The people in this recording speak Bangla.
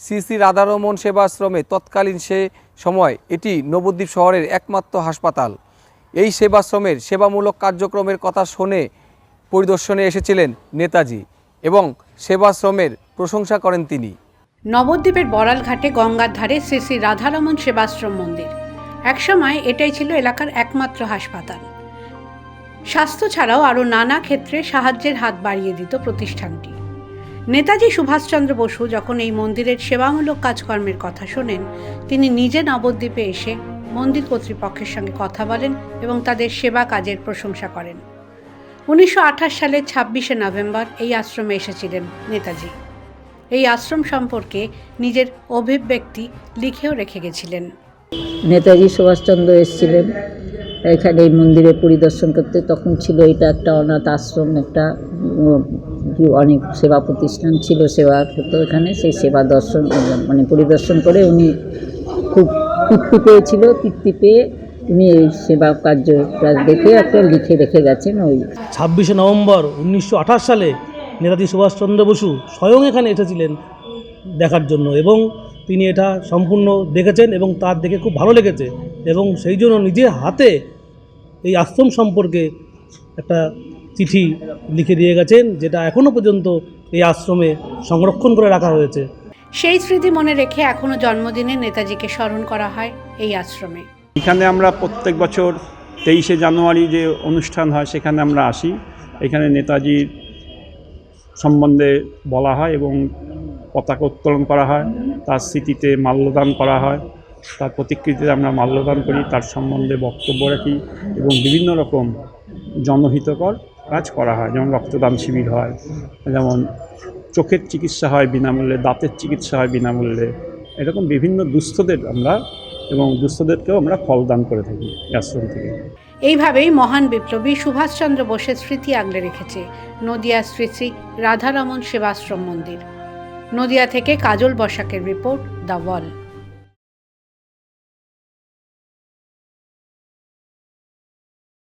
শ্রী শ্রী রাধারমন সেবাশ্রমে তৎকালীন সে সময় এটি নবদ্বীপ শহরের একমাত্র হাসপাতাল। এই সেবাশ্রমের সেবামূলক কার্যক্রমের কথা শুনে পরিদর্শনে এসেছিলেন নেতাজি এবং সেবাশ্রমের প্রশংসা করেন তিনি। নবদ্বীপের বড়ালঘাটে গঙ্গার ধারে শ্রী শ্রী রাধারমন সেবাশ্রম মন্দির। একসময় এটাই ছিল এলাকার একমাত্র হাসপাতাল। স্বাস্থ্য ছাড়াও আরও নানা ক্ষেত্রে সাহায্যের হাত বাড়িয়ে দিত প্রতিষ্ঠানটি। নেতাজি সুভাষচন্দ্র বসু যখন এই মন্দিরের সেবামূলক কাজকর্মের কথা শোনেন, তিনি নিজে নবদ্বীপে এসে মন্দির কর্তৃপক্ষের সঙ্গে কথা বলেন এবং তাদের সেবা কাজের প্রশংসা করেন। উনিশশো আঠাশ সালের ছাব্বিশে নভেম্বর এই আশ্রমে এসেছিলেন নেতাজি। এই আশ্রম সম্পর্কে নিজের অভিব্যক্তি লিখেও রেখে গেছিলেন। নেতাজি সুভাষচন্দ্র এসেছিলেন এখানে এই মন্দিরে পরিদর্শন করতে। তখন ছিল এটা একটা অনাথ আশ্রম, একটা কি অনেক সেবা প্রতিষ্ঠান ছিল, সেবা হতো এখানে, সেই সেবা দর্শন মানে পরিদর্শন করে উনি খুব তৃপ্তি পেয়েছিল, তৃপ্তি পেয়ে উনি এই সেবা কার্যটা দেখে একটা লিখে রেখে গেছেন ওই। ছাব্বিশে নভেম্বর উনিশশো আঠাশ সালে নেতাজি সুভাষচন্দ্র বসু স্বয়ং এখানে এসেছিলেন দেখার জন্য এবং তিনি এটা সম্পূর্ণ দেখেছেন এবং তার দেখে খুব ভালো লেগেছে এবং সেই জন্য নিজের হাতে এই আশ্রম সম্পর্কে একটা চিঠি লিখে দিয়ে গেছেন যেটা এখনও পর্যন্ত এই আশ্রমে সংরক্ষণ করে রাখা হয়েছে। সেই স্মৃতি মনে রেখে এখনও জন্মদিনে নেতাজিকে স্মরণ করা হয় এই আশ্রমে। এখানে আমরা প্রত্যেক বছর তেইশে জানুয়ারি যে অনুষ্ঠান হয় সেখানে আমরা আসি। এখানে নেতাজির সম্বন্ধে বলা হয় এবং পতাকা উত্তোলন করা হয় তার স্মৃতিতে মাল্যদান করা হয় তার প্রতিকৃতিতে আমরা মাল্যদান করি তার সম্বন্ধে বক্তব্য রাখি এবং বিভিন্ন রকম জনহিতকর কাজ করা হয়, যেমন রক্তদান শিবির হয়, যেমন চোখের চিকিৎসা হয় বিনামূল্যে, দাঁতের চিকিৎসা হয় বিনামূল্যে, এরকম বিভিন্ন দুস্থদের আমরা এবং দুস্থদেরকেও আমরা ফল দান করে থাকি আশ্রম থেকে। এইভাবেই মহান বিপ্লবী সুভাষচন্দ্র বোসের স্মৃতি আগলে রেখেছে নদিয়া শ্রী শ্রী রাধারমন সেবাশ্রম মন্দির। নদিয়া থেকে কাজল বসাকের রিপোর্ট দ্য ওয়াল